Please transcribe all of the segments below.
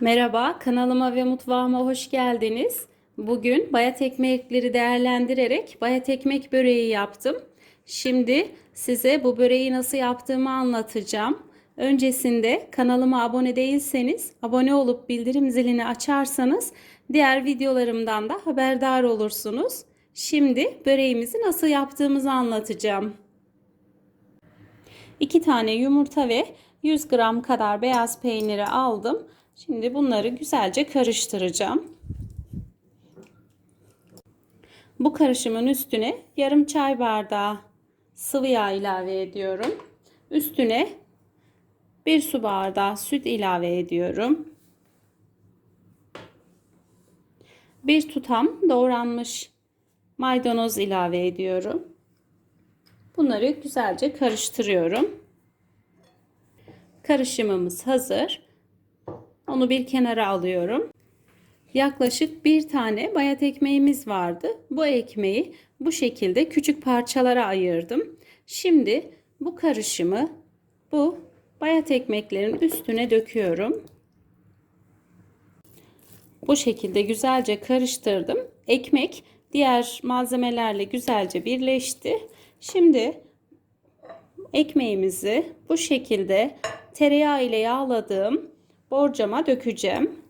Merhaba, kanalıma ve mutfağıma hoş geldiniz. Bugün bayat ekmekleri değerlendirerek bayat ekmek böreği yaptım. Şimdi size bu böreği nasıl yaptığımı anlatacağım. Öncesinde kanalıma abone değilseniz abone olup bildirim zilini açarsanız diğer videolarımdan da haberdar olursunuz. Şimdi böreğimizi nasıl yaptığımızı anlatacağım. 2 tane yumurta ve 100 gram kadar beyaz peyniri aldım. Şimdi bunları güzelce karıştıracağım. Bu karışımın üstüne yarım çay bardağı sıvı yağ ilave ediyorum. Üstüne bir su bardağı süt ilave ediyorum. Bir tutam doğranmış maydanoz ilave ediyorum. Bunları güzelce karıştırıyorum. Karışımımız hazır. Onu bir kenara alıyorum. Yaklaşık bir tane bayat ekmeğimiz vardı. Bu ekmeği bu şekilde küçük parçalara ayırdım. Şimdi bu karışımı bu bayat ekmeklerin üstüne döküyorum. Bu şekilde güzelce karıştırdım. Ekmek diğer malzemelerle güzelce birleşti. Şimdi ekmeğimizi bu şekilde tereyağı ile yağladığım borcama dökeceğim.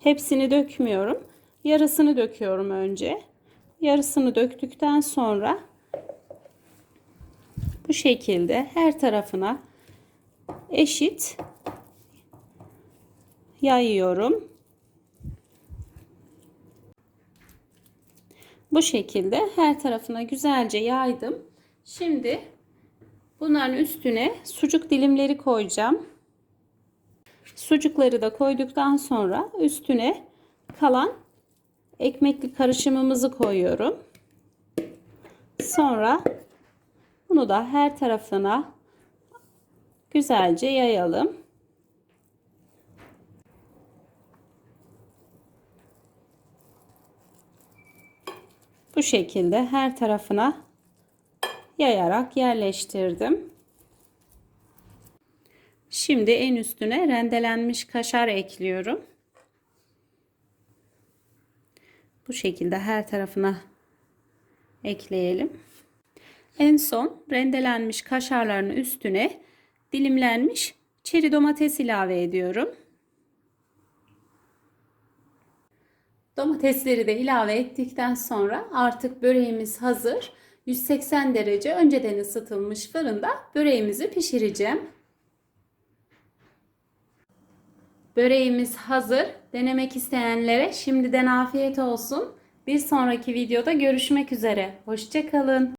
Hepsini dökmüyorum. Yarısını döküyorum önce. Yarısını döktükten sonra bu şekilde her tarafına eşit yayıyorum. Bu şekilde her tarafına güzelce yaydım. Şimdi bunların üstüne sucuk dilimleri koyacağım. Sucukları da koyduktan sonra üstüne kalan ekmekli karışımımızı koyuyorum. Sonra bunu da her tarafına güzelce yayalım. Bu şekilde her tarafına yayarak yerleştirdim. Şimdi en üstüne rendelenmiş kaşar ekliyorum. Bu şekilde her tarafına ekleyelim. En son rendelenmiş kaşarların üstüne dilimlenmiş çeri domates ilave ediyorum. Domatesleri de ilave ettikten sonra artık böreğimiz hazır. 180 derece önceden ısıtılmış fırında böreğimizi pişireceğim. Böreğimiz hazır. Denemek isteyenlere şimdiden afiyet olsun. Bir sonraki videoda görüşmek üzere. Hoşçakalın.